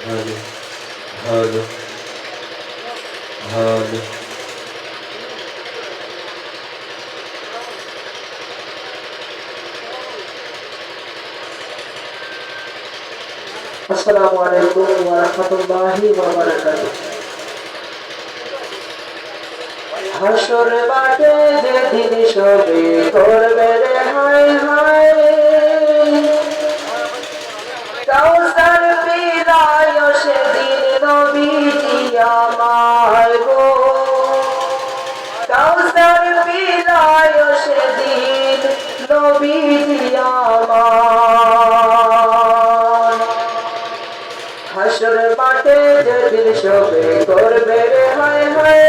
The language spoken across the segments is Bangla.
ভালো ভালো আসসালামু আলাইকুম ওয়া রাহমাতুল্লাহি ওয়া বারাকাতুহু হাসর বাটে যেদিন সবে করবে রে হায় হায়। পিলায় সেদিন নবীজি আমার। হাসর মাঠে যেদিন সবে করবে রে হায় হায়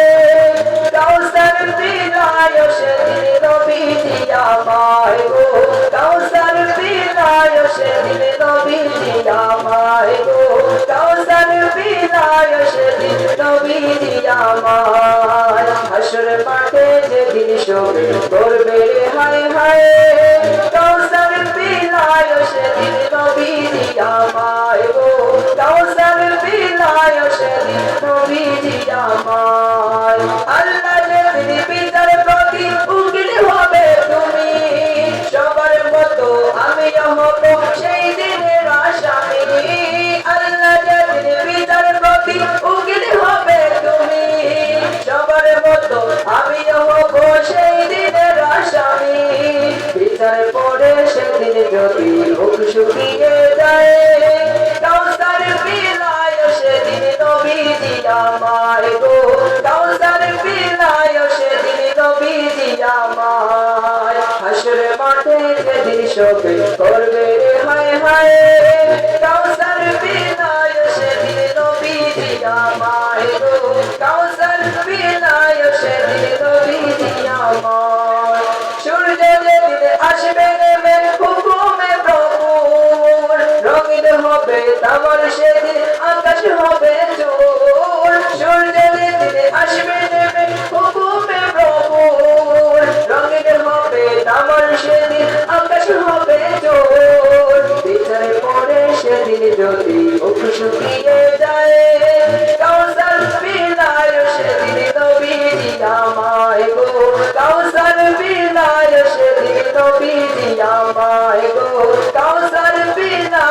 কাউসার পিলায় সেদিন নবীজি আমায় গো। কাউসার পিলায় সেদিন নবীজি আমায় গো। কাউসার পিলায় সেদিন নবীজি আমায়। হাসর মাঠে যেদিন শুকিয়ে যায়। কাউসার পিলায় সেদিন নবীজি আমায় গো। কাউসার পিলায় সেদিন নবীজি আমায় হাসর মাঠে যেদিন সবে করবে হায় হায়। কাউসার পিলায় সেদিন নবীজি আমায় গো।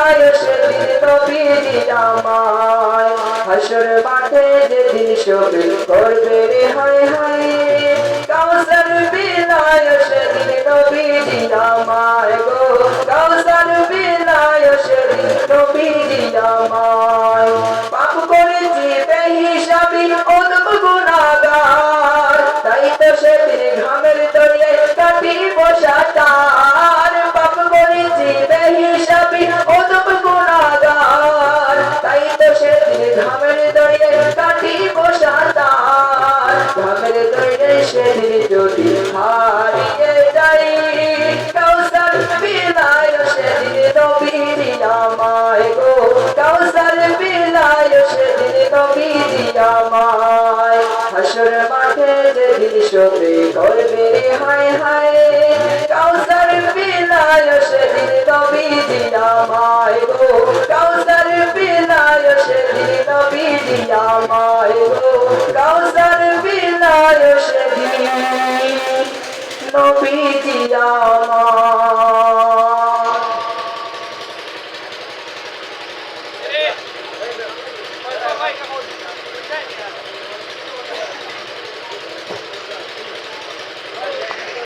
পিলায় সেদিন নবীজি আমায় হাসর মাঠে যেদিন সবে করবে রে হায় হায়। কাউসার পিলায় সেদিন নবীজি আমায় গো যদি হারিয়ে যাই, কাউসার বিলায় সেদিন নবীজি আমায় গো। কাউসার বিলায় সেদিন নবীজি আমায়। হাসর মাঠে যেদিন সবে করবে হায় হায়, কাউসার বিলায় সেদিন নবীজি আমায় গো। কাউসার বিলায় সেদিন নবীজি আমায় গো। কাউসার বিলায় নবীজি আমার।